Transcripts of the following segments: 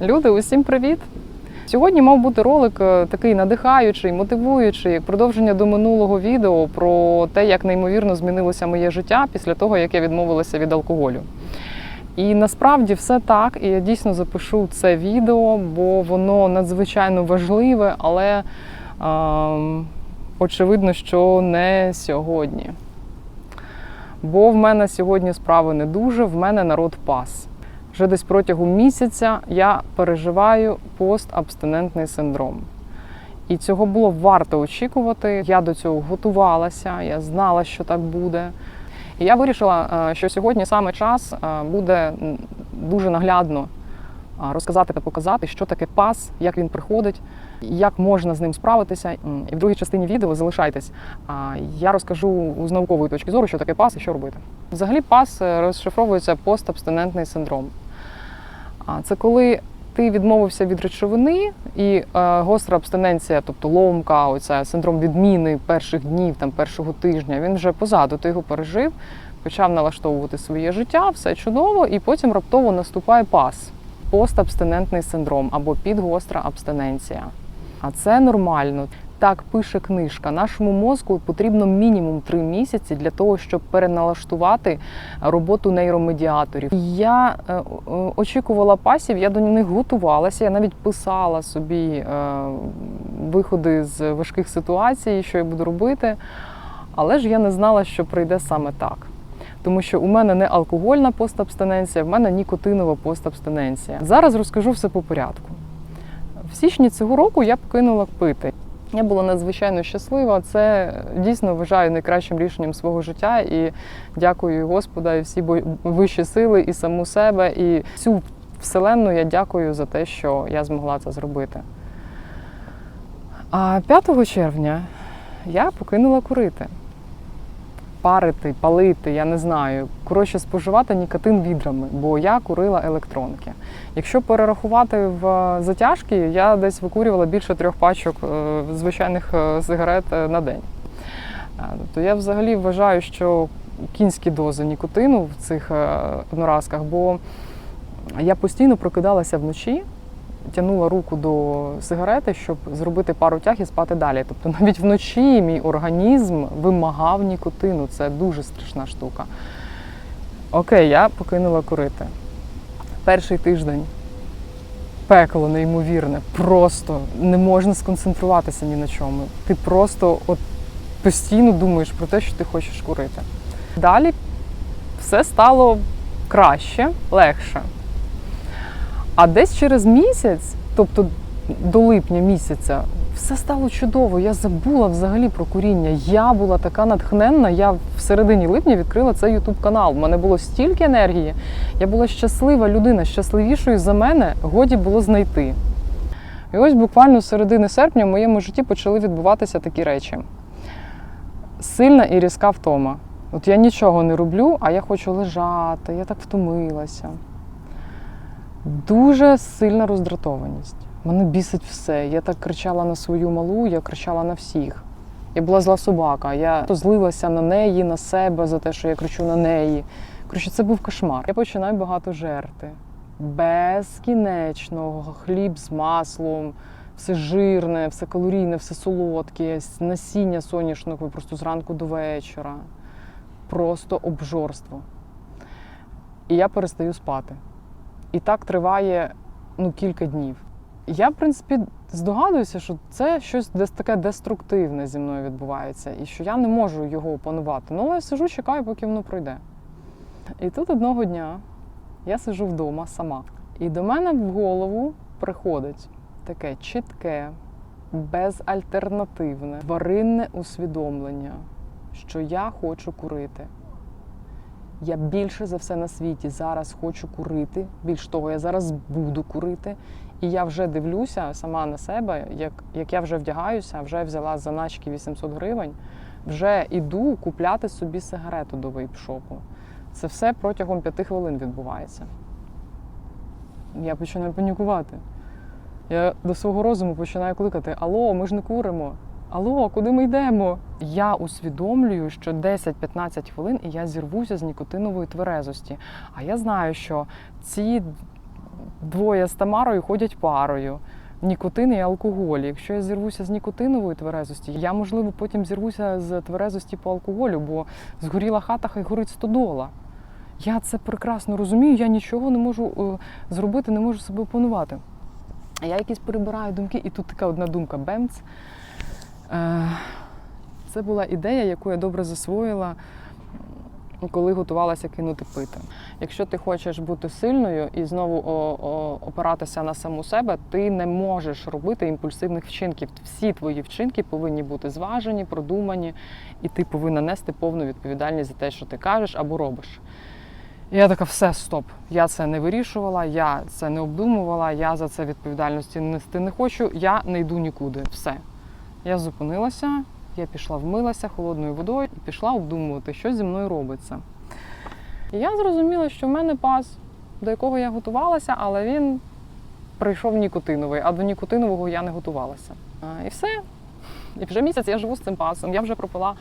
Люди, усім привіт! Сьогодні мав бути ролик е, такий надихаючий, мотивуючий, як продовження до минулого відео про те, як неймовірно змінилося моє життя після того, як я відмовилася від алкоголю. І насправді все так, і я дійсно запишу це відео, бо воно надзвичайно важливе, але ем, очевидно, що не сьогодні. Бо в мене сьогодні справи не дуже, в мене народ пас. Вже десь протягом місяця я переживаю постабстинентний синдром. І цього було варто очікувати. Я до цього готувалася, я знала, що так буде. І я вирішила, е, що сьогодні саме час е, буде дуже наглядно е, розказати та показати, що таке пас, як він приходить, як можна з ним справитися. І в другій частині відео залишайтесь. Я розкажу з наукової точки зору, що таке пас і що робити. Взагалі, пас розшифровується постабстинентний синдром. Це коли ти відмовився від речовини і е, гостра абстиненція, тобто ломка, оця синдром відміни перших днів, там першого тижня, він вже позаду, ти його пережив, почав налаштовувати своє життя, все чудово, і потім раптово наступає пас, постабстинентний синдром або підгостра абстиненція. А це нормально. Так пише книжка. Нашому мозку потрібно мінімум три місяці для того, щоб переналаштувати роботу нейромедіаторів. Я е, очікувала пасів, я до них готувалася. Я навіть писала собі е, виходи з важких ситуацій, що я буду робити. Але ж я не знала, що прийде саме так. Тому що у мене не алкогольна постабстиненція, в мене нікотинова постабстиненція. Зараз розкажу все по порядку. В січні цього року я покинула пити. Я була надзвичайно щаслива. Це дійсно вважаю найкращим рішенням свого життя. І дякую Господа і всі вищі сили, і саму себе, і всю вселенну я дякую за те, що я змогла це зробити. А 5 червня я покинула курити. Парити, палити, я не знаю. Коротше, споживати нікотин відрами, бо я курила електронки. Якщо перерахувати в затяжки, я десь викурювала більше трьох пачок е, звичайних е, сигарет е, на день. Е, Тобто я взагалі вважаю, що кінські дози нікотину в цих е, одноразках, бо я постійно прокидалася вночі, тягнула руку до сигарети, щоб зробити пару тяг і спати далі. Тобто навіть вночі мій організм вимагав нікотину. Це дуже страшна штука. Окей, я покинула курити. Перший тиждень пекло неймовірне. Просто не можна сконцентруватися ні на чому. Ти просто от постійно думаєш про те, що ти хочеш курити. Далі все стало краще, легше. А десь через місяць, тобто до липня місяця, все стало чудово. Я забула взагалі про куріння. Я була така натхненна. Я в середині липня відкрила цей ютуб канал. У мене було стільки енергії. Я була щаслива людина, щасливішою за мене годі було знайти. І ось буквально з середини серпня в моєму житті почали відбуватися такі речі: сильна і різка втома. От я нічого не роблю, а я хочу лежати, я так втомилася. Дуже сильна роздратованість. Мене бісить все. Я так кричала на свою малу, я кричала на всіх. Я була зла собака. Я злилася на неї, на себе за те, що я кричу на неї. Коротше, це був кошмар. Я починаю багато жерти. Безкінечно, хліб з маслом, все жирне, все калорійне, все солодке, насіння соняшникове просто зранку до вечора. Просто обжорство. І я перестаю спати. І так триває ну, кілька днів. Я, в принципі, здогадуюся, що це щось десь таке деструктивне зі мною відбувається, і що я не можу його опанувати. Ну, я сижу, чекаю, поки воно пройде. І тут одного дня я сижу вдома сама. І до мене в голову приходить таке чітке, безальтернативне, тваринне усвідомлення, що я хочу курити. Я більше за все на світі зараз хочу курити. Більш того, я зараз буду курити. І я вже дивлюся сама на себе, як, як я вже вдягаюся, вже взяла з заначки 800 гривень, вже іду купляти собі сигарету до вейп-шопу. Це все протягом п'яти хвилин відбувається. Я починаю панікувати. Я до свого розуму починаю кликати: Алло, ми ж не куримо. Алло, куди ми йдемо? Я усвідомлюю, що 10-15 хвилин і я зірвуся з нікотинової тверезості. А я знаю, що ці Двоє з Тамарою ходять парою. Нікотин і алкоголь. Якщо я зірвуся з нікотинової тверезості, я можливо потім зірвуся з тверезості по алкоголю, бо згоріла хата, хай горить стодола. Я це прекрасно розумію, я нічого не можу е, зробити, не можу себе опанувати. Я якісь перебираю думки, і тут така одна думка бемц. Е, Це була ідея, яку я добре засвоїла, коли готувалася кинути пити. Якщо ти хочеш бути сильною і знову опиратися на саму себе, ти не можеш робити імпульсивних вчинків. Всі твої вчинки повинні бути зважені, продумані, і ти повинна нести повну відповідальність за те, що ти кажеш або робиш. Я така, все, стоп. Я це не вирішувала, я це не обдумувала, я за це відповідальності нести не хочу, я не йду нікуди. Все. Я зупинилася, я пішла вмилася холодною водою і пішла обдумувати, що зі мною робиться. І я зрозуміла, що в мене пас, до якого я готувалася, але він прийшов нікотиновий, а до нікотинового я не готувалася. І все. І вже місяць я живу з цим пасом. Я вже пропила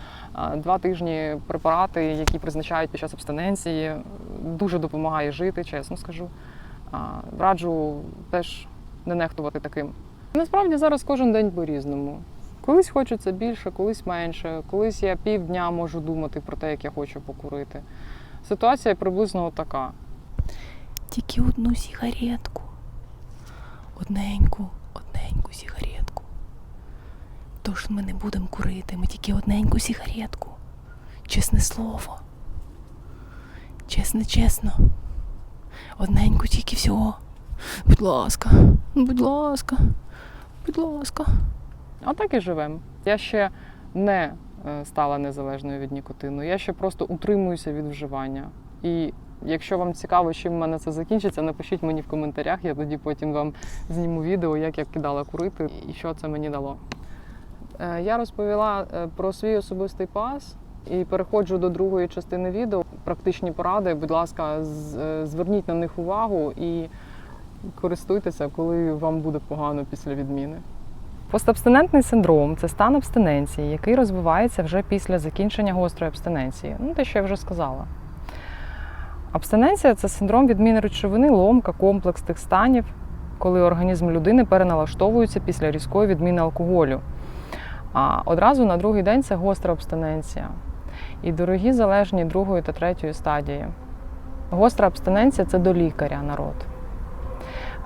два тижні препарати, які призначають під час абстиненції. Дуже допомагає жити, чесно скажу. Раджу теж не нехтувати таким. Насправді зараз кожен день по-різному. Колись хочеться більше, колись менше, колись я півдня можу думати про те, як я хочу покурити. Ситуація приблизно така. Тільки одну сигаретку. Одненьку, одненьку сигаретку. Тож ми не будемо курити, ми тільки одненьку сигаретку. Чесне слово. Чесне, чесно. Одненьку тільки всього. Будь ласка, будь ласка, будь ласка. А так і живемо. Я ще не е, стала незалежною від нікотину. Я ще просто утримуюся від вживання. І якщо вам цікаво, чим в мене це закінчиться, напишіть мені в коментарях. Я тоді потім вам зніму відео, як я кидала курити і що це мені дало. Е, Я розповіла е, про свій особистий пас і переходжу до другої частини відео. Практичні поради. Будь ласка, зверніть на них увагу і користуйтеся, коли вам буде погано після відміни. Постабстинентний синдром це стан абстиненції, який розвивається вже після закінчення гострої абстиненції. Ну, те, що я вже сказала. Абстиненція це синдром відміни речовини, ломка, комплекс тих станів, коли організм людини переналаштовується після різкої відміни алкоголю. А одразу на другий день це гостра абстиненція. І дорогі залежні другої та третьої стадії. Гостра абстиненція це до лікаря народ.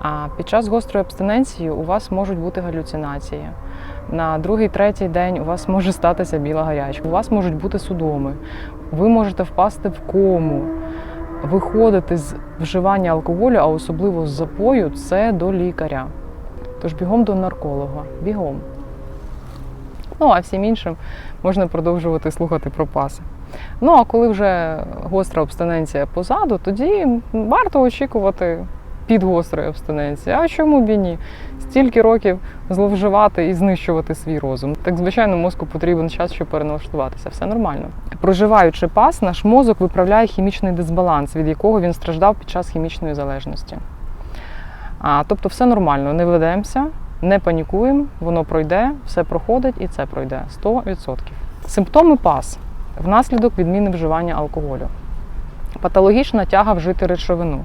А під час гострої абстиненції у вас можуть бути галюцинації. На другий, третій день у вас може статися біла гарячка, у вас можуть бути судоми, ви можете впасти в кому. Виходити з вживання алкоголю, а особливо з запою, це до лікаря. Тож бігом до нарколога. Бігом. Ну, а всім іншим можна продовжувати слухати про паси. Ну, а коли вже гостра абстиненція позаду, тоді варто очікувати підгострої абстиненції. А чому б і ні? Стільки років зловживати і знищувати свій розум. Так, звичайно, мозку потрібен час, щоб переналаштуватися. Все нормально. Проживаючи пас, наш мозок виправляє хімічний дисбаланс, від якого він страждав під час хімічної залежності. А, тобто, все нормально, не ведемося, не панікуємо, воно пройде, все проходить і це пройде 100%. Симптоми пас внаслідок відміни вживання алкоголю. Патологічна тяга вжити речовину,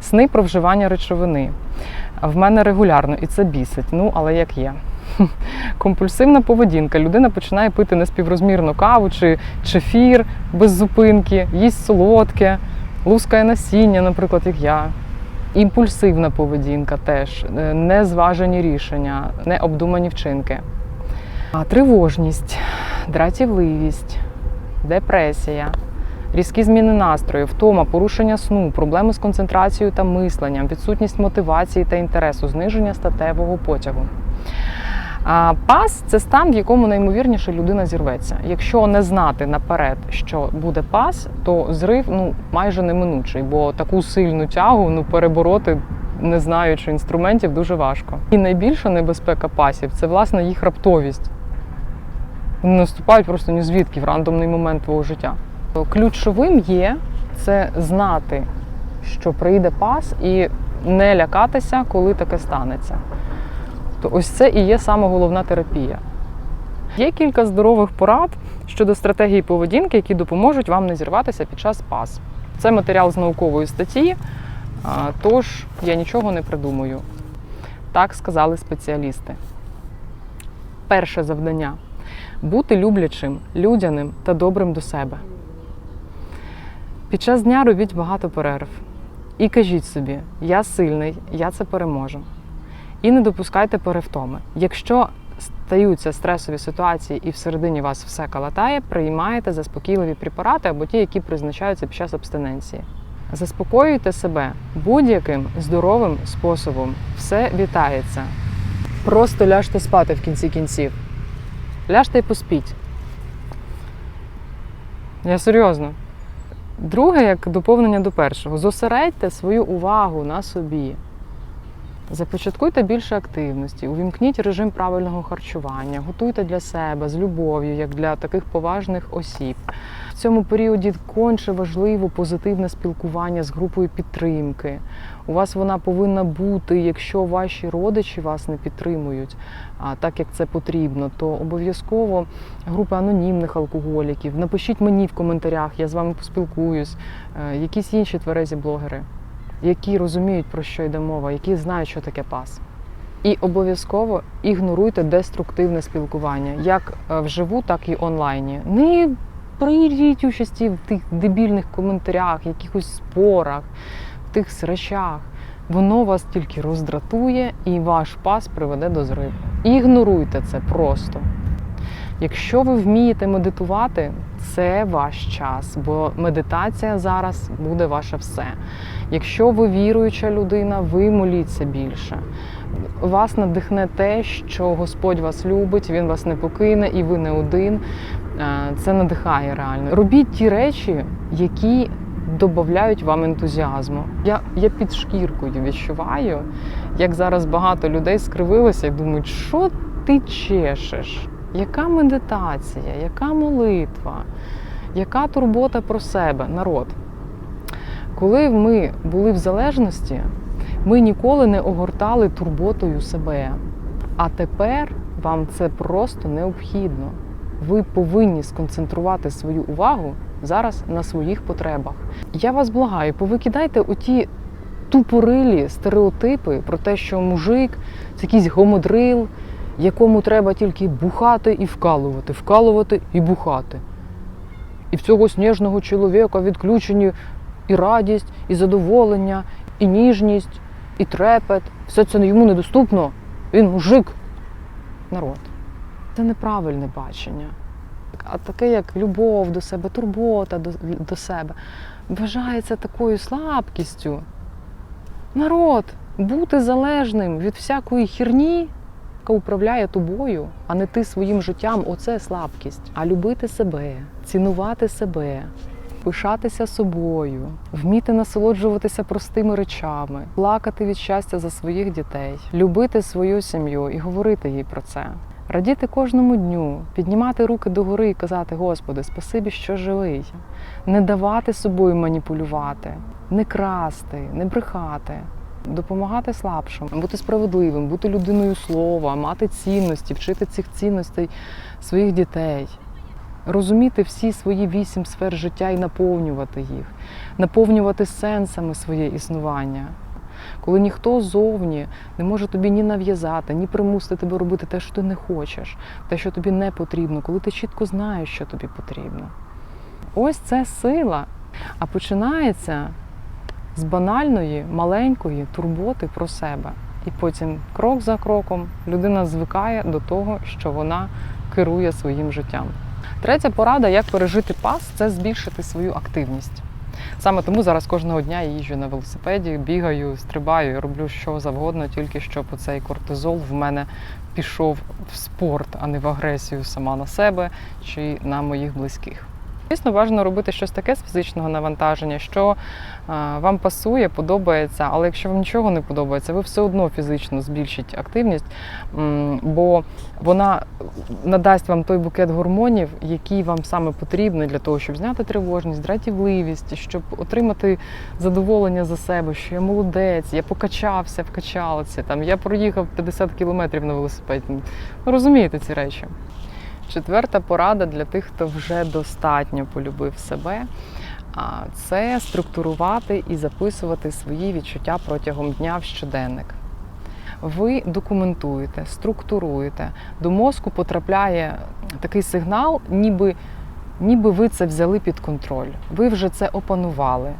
сни про вживання речовини. В мене регулярно і це бісить. Ну, але як є. Компульсивна поведінка. Людина починає пити неспіврозмірну каву чи чефір без зупинки, їсть солодке, лускає насіння, наприклад, як я. Імпульсивна поведінка теж, е, незважені рішення, необдумані вчинки. Тривожність, дратівливість, депресія, різкі зміни настрою, втома, порушення сну, проблеми з концентрацією та мисленням, відсутність мотивації та інтересу, зниження статевого потягу. А пас це стан, в якому наймовірніше людина зірветься. Якщо не знати наперед, що буде пас, то зрив ну майже неминучий, бо таку сильну тягу ну перебороти, не знаючи інструментів, дуже важко. І найбільша небезпека пасів це власне їх раптовість. Вони наступають просто ні звідки в рандомний момент твого життя. Ключовим є це знати, що прийде пас, і не лякатися, коли таке станеться. То ось це і є саме головна терапія. Є кілька здорових порад щодо стратегії поведінки, які допоможуть вам не зірватися під час пас. Це матеріал з наукової статті. Тож я нічого не придумую. Так сказали спеціалісти. Перше завдання бути люблячим, людяним та добрим до себе. Під час дня робіть багато перерв. І кажіть собі, я сильний, я це переможу. І не допускайте перевтоми. Якщо стаються стресові ситуації і всередині вас все калатає, приймаєте заспокійливі препарати або ті, які призначаються під час абстиненції. Заспокоюйте себе будь-яким здоровим способом. Все вітається. Просто ляжте спати в кінці кінців. Ляжте і поспіть. Я серйозно. Друге, як доповнення до першого, зосередьте свою увагу на собі. Започаткуйте більше активності, увімкніть режим правильного харчування, готуйте для себе з любов'ю, як для таких поважних осіб. В цьому періоді конче важливо позитивне спілкування з групою підтримки. У вас вона повинна бути, якщо ваші родичі вас не підтримують, так як це потрібно, то обов'язково групи анонімних алкоголіків. Напишіть мені в коментарях, я з вами поспілкуюсь, е, якісь інші тверезі блогери які розуміють, про що йде мова, які знають, що таке пас. І обов'язково ігноруйте деструктивне спілкування, як е, вживу, так і онлайні. Не прийдіть участі в тих дебільних коментарях, якихось спорах, в тих срачах. Воно вас тільки роздратує і ваш пас приведе до зриву. Ігноруйте це просто. Якщо ви вмієте медитувати, це ваш час, бо медитація зараз буде ваше все. Якщо ви віруюча людина, ви моліться більше. Вас надихне те, що Господь вас любить, Він вас не покине і ви не один. Е, Це надихає реально. Робіть ті речі, які додають вам ентузіазму. Я, я під шкіркою відчуваю, як зараз багато людей скривилися і думають, що ти чешеш? Яка медитація, яка молитва, яка турбота про себе, народ? Коли ми були в залежності, ми ніколи не огортали турботою себе. А тепер вам це просто необхідно. Ви повинні сконцентрувати свою увагу зараз на своїх потребах. Я вас благаю, повикидайте оті тупорилі стереотипи про те, що мужик це якийсь гомодрил, якому треба тільки бухати і вкалувати, вкалувати і бухати. І в цього сніжного чоловіка відключені і радість, і задоволення, і ніжність, і трепет. Все це йому недоступно. Він мужик. Народ. Це неправильне бачення. А таке, як любов до себе, турбота до, до себе, вважається такою слабкістю. Народ, бути залежним від всякої херні, яка управляє тобою, а не ти своїм життям оце слабкість. А любити себе, цінувати себе, пишатися собою, вміти насолоджуватися простими речами, плакати від щастя за своїх дітей, любити свою сім'ю і говорити їй про це. Радіти кожному дню, піднімати руки догори і казати: Господи, спасибі, що живий, не давати собою маніпулювати, не красти, не брехати, допомагати слабшим, бути справедливим, бути людиною слова, мати цінності, вчити цих цінностей своїх дітей. Розуміти всі свої вісім сфер життя і наповнювати їх, наповнювати сенсами своє існування. Коли ніхто зовні не може тобі ні нав'язати, ні примусити тебе робити те, що ти не хочеш, те, що тобі не потрібно, коли ти чітко знаєш, що тобі потрібно. Ось це сила. А починається з банальної, маленької турботи про себе. І потім, крок за кроком, людина звикає до того, що вона керує своїм життям. Третя порада, як пережити пас, це збільшити свою активність. Саме тому зараз кожного дня я їжджу на велосипеді, бігаю, стрибаю, роблю що завгодно, тільки щоб цей кортизол в мене пішов в спорт, а не в агресію сама на себе чи на моїх близьких. Звісно, важливо робити щось таке з фізичного навантаження, що е, вам пасує, подобається, але якщо вам нічого не подобається, ви все одно фізично збільшіть активність, бо вона надасть вам той букет гормонів, який вам саме потрібний для того, щоб зняти тривожність, дратівливість, щоб отримати задоволення за себе, що я молодець, я покачався в качалці, там я проїхав 50 кілометрів на велосипеді. Ну, Розумієте ці речі. Четверта порада для тих, хто вже достатньо полюбив себе. це структурувати і записувати свої відчуття протягом дня в щоденник. Ви документуєте, структуруєте. До мозку потрапляє такий сигнал, ніби, ніби ви це взяли під контроль. Ви вже це опанували.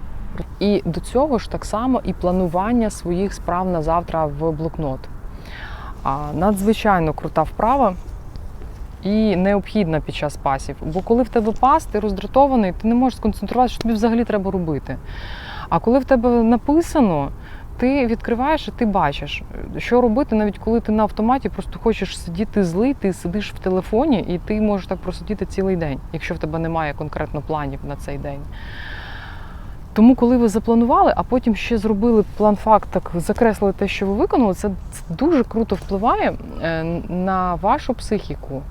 І до цього ж так само і планування своїх справ на завтра в блокнот. Надзвичайно крута вправа і необхідна під час пасів. Бо коли в тебе пас, ти роздратований, ти не можеш сконцентруватися, що тобі взагалі треба робити. А коли в тебе написано, ти відкриваєш і ти бачиш, що робити, навіть коли ти на автоматі просто хочеш сидіти злий, ти сидиш в телефоні і ти можеш так просидіти цілий день, якщо в тебе немає конкретно планів на цей день. Тому, коли ви запланували, а потім ще зробили план факт, так закреслили те, що ви виконали, це дуже круто впливає е, на вашу психіку.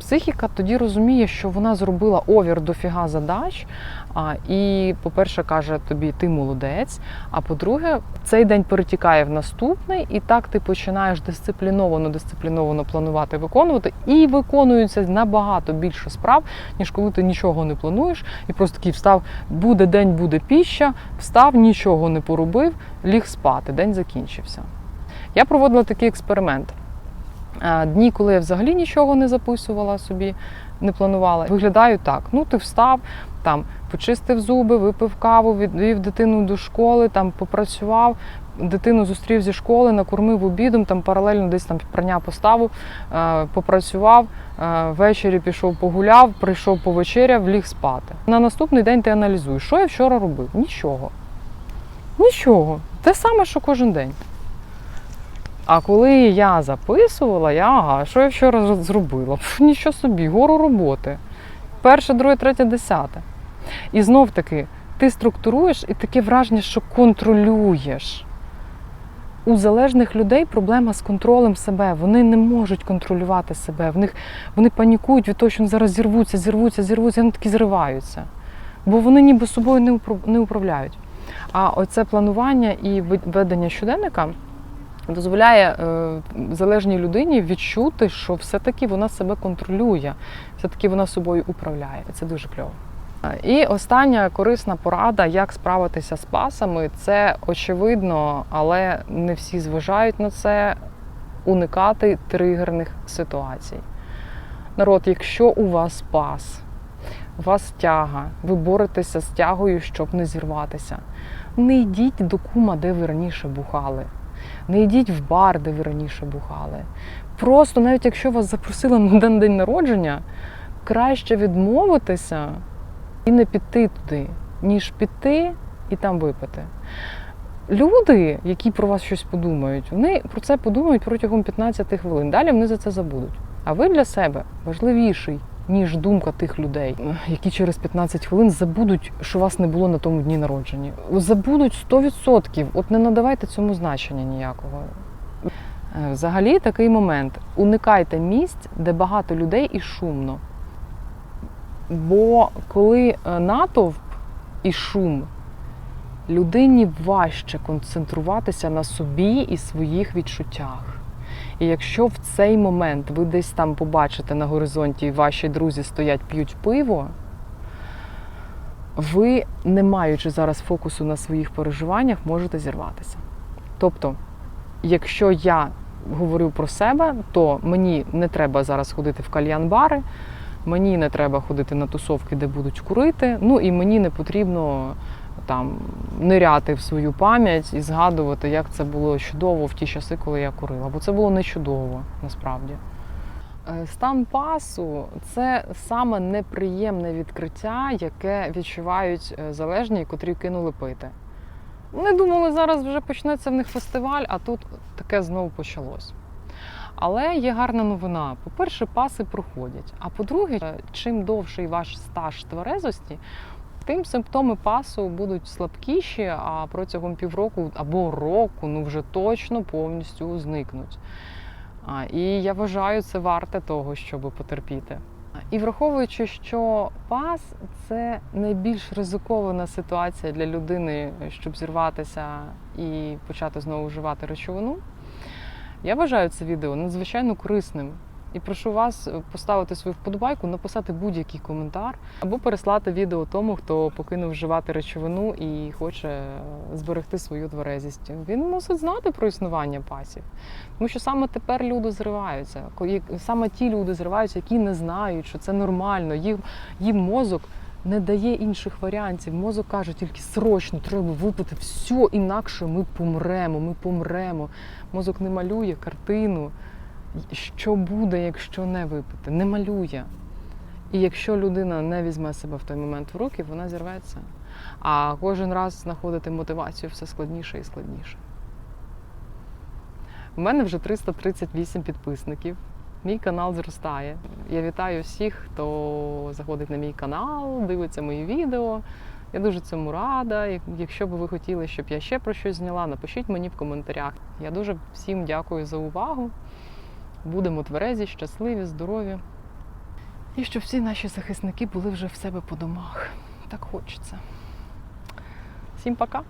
Психіка тоді розуміє, що вона зробила овір дофіга задач. А, і, по-перше, каже тобі, ти молодець. А по-друге, цей день перетікає в наступний, і так ти починаєш дисципліновано, дисципліновано планувати, виконувати, і виконується набагато більше справ, ніж коли ти нічого не плануєш, і просто такий встав, буде день, буде піща, встав, нічого не поробив, ліг спати, день закінчився. Я проводила такий експеримент. Е, Дні, коли я взагалі нічого не записувала собі, не планувала, виглядають так: ну, ти встав, там почистив зуби, випив каву, відвів дитину до школи, там попрацював, дитину зустрів зі школи, накормив обідом, там паралельно десь там прання поставив, е, попрацював, е, ввечері пішов погуляв, прийшов повечеряв, ліг спати. На наступний день ти аналізуєш, що я вчора робив? Нічого. Нічого. Те саме, що кожен день. А коли я записувала, я ага, що я вчора зробила? Пф, нічого собі, гору роботи. Перше, друге, третє, десяте. І знов таки, ти структуруєш і таке враження, що контролюєш. У залежних людей проблема з контролем себе. Вони не можуть контролювати себе. В них, вони панікують від того, що вони зараз зірвуться, зірвуться, зірвуться, вони такі зриваються. Бо вони ніби собою не управляють. А оце планування і ведення щоденника дозволяє е, залежній людині відчути, що все-таки вона себе контролює, все-таки вона собою управляє. Це дуже кльово. І остання корисна порада, як справитися з пасами, це очевидно, але не всі зважають на це, уникати тригерних ситуацій. Народ, якщо у вас пас, у вас тяга, ви боретеся з тягою, щоб не зірватися. Не йдіть до кума, де ви раніше бухали. Не йдіть в бар, де ви раніше бухали. Просто, навіть якщо вас запросили на день народження, краще відмовитися і не піти туди, ніж піти і там випити. Люди, які про вас щось подумають, вони про це подумають протягом 15 хвилин. Далі вони за це забудуть. А ви для себе важливіший, ніж думка тих людей, які через 15 хвилин забудуть, що вас не було на тому дні народження. Забудуть 100%. От не надавайте цьому значення ніякого. Е, Взагалі такий момент. Уникайте місць, де багато людей і шумно. Бо коли е, натовп і шум, людині важче концентруватися на собі і своїх відчуттях. І якщо в цей момент ви десь там побачите на горизонті, і ваші друзі стоять, п'ють пиво, ви, не маючи зараз фокусу на своїх переживаннях, можете зірватися. Тобто, якщо я говорю про себе, то мені не треба зараз ходити в кальян-бари, мені не треба ходити на тусовки, де будуть курити, ну і мені не потрібно там ниряти в свою пам'ять і згадувати, як це було чудово в ті часи, коли я курила. Бо це було не чудово насправді. Е, Стан пасу це саме неприємне відкриття, яке відчувають е, залежні, котрі кинули пити. Вони думали, зараз вже почнеться в них фестиваль, а тут таке знову почалось. Але є гарна новина. По-перше, паси проходять. А по-друге, е, чим довший ваш стаж тверезості, тим симптоми пасу будуть слабкіші, а протягом півроку або року ну вже точно повністю зникнуть. І я вважаю, це варте того, щоб потерпіти. І враховуючи, що пас це найбільш ризикована ситуація для людини, щоб зірватися і почати знову вживати речовину, я вважаю це відео надзвичайно корисним. І прошу вас поставити свою вподобайку, написати будь-який коментар або переслати відео тому, хто покинув вживати речовину і хоче зберегти свою тверезість. Він мусить знати про існування пасів. Тому що саме тепер люди зриваються. Саме ті люди зриваються, які не знають, що це нормально. Їм, їм мозок не дає інших варіантів. Мозок каже тільки срочно треба випити все, інакше ми помремо, ми помремо. Мозок не малює картину, що буде, якщо не випити. Не малює. І якщо людина не візьме себе в той момент в руки, вона зірветься. А кожен раз знаходити мотивацію все складніше і складніше. У мене вже 338 підписників. Мій канал зростає. Я вітаю всіх, хто заходить на мій канал, дивиться мої відео. Я дуже цьому рада. Якщо б ви хотіли, щоб я ще про щось зняла, напишіть мені в коментарях. Я дуже всім дякую за увагу. Будемо тверезі, щасливі, здорові. І щоб всі наші захисники були вже в себе по домах. Так хочеться. Всім пока!